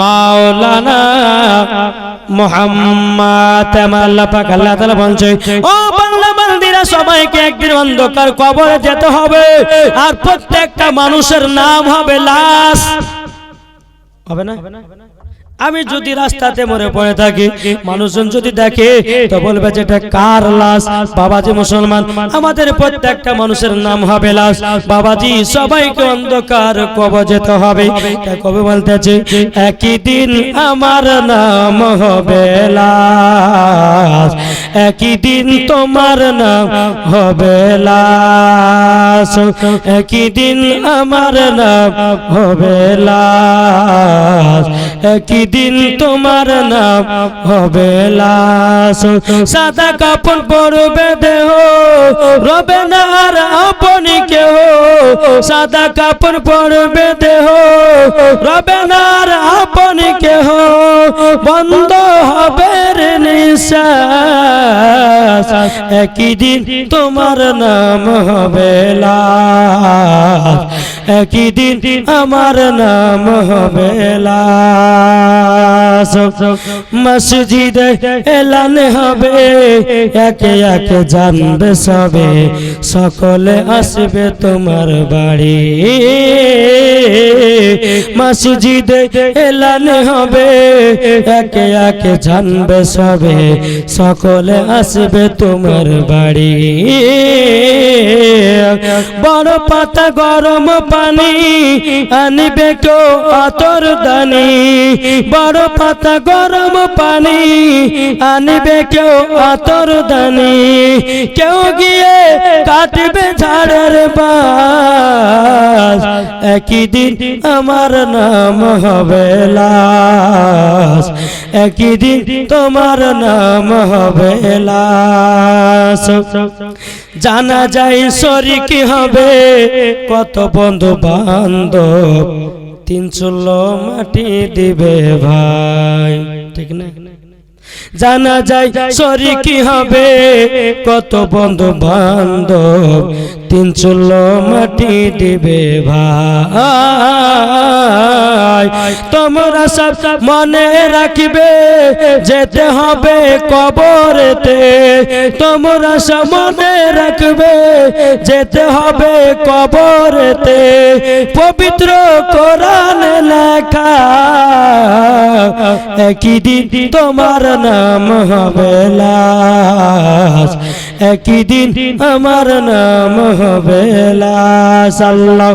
মাওলানা মোহাম্মদ আল্লাহ পাক আল্লাহ তাআলা বলছে, ও বাংলা বান্দিরা, সবাইকে একদিন অন্ধকার কবরে যেতে হবে, আর প্রত্যেকটা মানুষের নাম হবে লাশ। হবে না? আমি যদি রাস্তাতে মরে পড়ে থাকি মানুষজন যদি দেখে তো বলবে যে এটা কার লাশ? বাবাজি মুসলমান আমাদের প্রত্যেকটা মানুষের নাম হবে লাশ। বাবাজি সবাইকে অন্ধকার কবে যেতে হবে। কবে বলতেছে একই দিন আমার নাম হবে লাশ। একই দিন তোমার নাম হবে লাশ। একই দিন আমার নাম হবে লাশ। একই দিন তোমার নাম হবে লাশ। সাদা কাপড় পরবে দেহ, রবে না আর আপনি কেহ। সাদা কাপড় পরবে দেহ, রবে না আর আপনি কেহ। বন্ধ একই দিন তোমার নাম হবে একই দিন আমার নাম হবে মসজিদে এলান হবে, একে একে জানবে সবে। সকলে আসবে তোমার বাড়ি। মসজিদে এলান হবে, একে একে জানবে সবে। সকলে আসবে তোমার বাড়ি। বড় পাতা গরম পানি আনিবে কেউ আতর দানি। বড় পাতা গরম পানি আনিবে কেউ আতর দানি। কেউ গিয়ে কাটবে ঝাড়ের বাস। একই দিন আমার নাম হবে একই দিন তোমার নাম হবে জানা যায় শরিক হবে কত বন্ধু বান্ধব। তিন মাটি দিবে ভাই। ঠিক না? জানা যায় শরিকি হবে কত বন্ধু বান্ধব। তিন চুল্লো মাটি দিবে ভাই। তোমরা সব মনে রাখবে, যেতে হবে কবরেতে। তোমরা সব মনে রাখবে, যেতে হবে কবরেতে। পবিত্র কোরআন লেখা, একই দিন তোমার নাম হবে লাশ। একই দিন আমার নাম হবে লাশ আল্লাহ